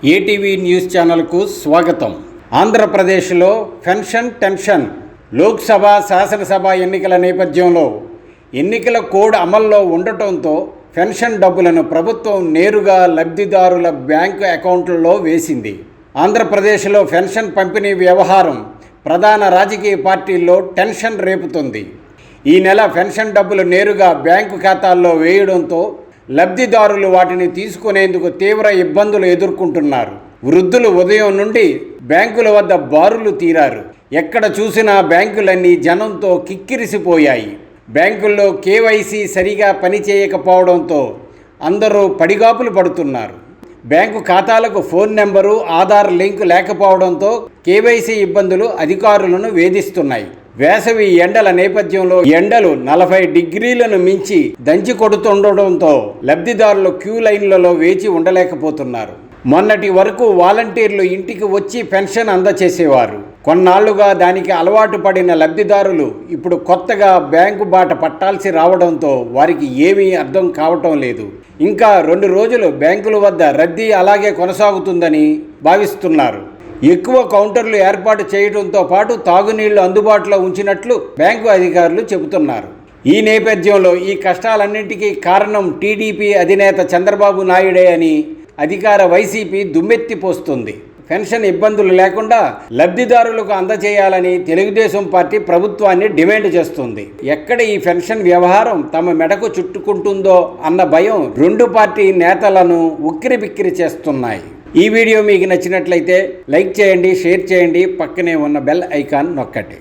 ATV news ఛానల్కు స్వాగతం. ఆంధ్రప్రదేశ్లో పెన్షన్ టెన్షన్ లోక్సభ శాసనసభ ఎన్నికల నేపథ్యంలో ఎన్నికల కోడ్ అమల్లో ఉండటంతో పెన్షన్ డబ్బులను ప్రభుత్వం నేరుగా లబ్ధిదారుల బ్యాంకు అకౌంట్లలో వేసింది. ఆంధ్రప్రదేశ్లో పెన్షన్ పంపిణీ వ్యవహారం ప్రధాన రాజకీయ పార్టీల్లో టెన్షన్ రేపుతుంది. ఈ నెల పెన్షన్ డబ్బులు నేరుగా బ్యాంకు ఖాతాల్లో వేయడంతో లబ్ధిదారులు వాటిని తీసుకునేందుకు తీవ్ర ఇబ్బందులు ఎదుర్కొంటున్నారు. వృద్ధులు ఉదయం నుండి బ్యాంకుల వద్ద బారులు తీరారు. ఎక్కడ చూసినా బ్యాంకులన్నీ జనంతో కిక్కిరిసిపోయాయి. బ్యాంకుల్లో కేవైసీ సరిగా పనిచేయకపోవడంతో అందరూ పడిగాపులు పడుతున్నారు. బ్యాంకు ఖాతాలకు ఫోన్ నెంబరు ఆధార్ లింక్ లేకపోవడంతో కేవైసీ ఇబ్బందులు అధికారులను వేధిస్తున్నాయి. వేసవి ఎండల నేపథ్యంలో ఎండలు నలభై డిగ్రీలను మించి దంచి కొడుతుండటంతో లబ్ధిదారులు క్యూ లైన్లలో వేచి ఉండలేకపోతున్నారు. మొన్నటి వరకు వాలంటీర్లు ఇంటికి వచ్చి పెన్షన్ అందచేసేవారు. కొన్నాళ్ళుగా దానికి అలవాటు పడిన లబ్ధిదారులు ఇప్పుడు కొత్తగా బ్యాంకు బాట పట్టాల్సి రావడంతో వారికి ఏమీ అర్థం కావటం లేదు. ఇంకా రెండు రోజులు బ్యాంకుల వద్ద రద్దీ అలాగే కొనసాగుతుందని భావిస్తున్నారు. ఎక్కువ కౌంటర్లు ఏర్పాటు చేయడంతో పాటు తాగునీళ్ళు అందుబాటులో ఉంచినట్లు బ్యాంకు అధికారులు చెబుతున్నారు. ఈ నేపథ్యంలో ఈ కష్టాలన్నింటికీ కారణం టీడీపీ అధినేత చంద్రబాబు నాయుడే అని అధికార వైసీపీ దుమ్మెత్తిపోస్తుంది పెన్షన్ ఇబ్బందులు లేకుండా లబ్ధిదారులకు అందజేయాలని తెలుగుదేశం పార్టీ ప్రభుత్వాన్ని డిమాండ్ చేస్తుంది. ఎక్కడ ఈ పెన్షన్ వ్యవహారం తమ మెడకు చుట్టుకుంటుందో అన్న భయం రెండు పార్టీ నేతలను ఉక్కిరిబిక్కిరి చేస్తున్నాయి. ఈ వీడియో మీకు నచ్చినట్లయితే లైక్ చేయండి షేర్ చేయండి పక్కనే ఉన్న బెల్ ఐకాన్ నొక్కండి.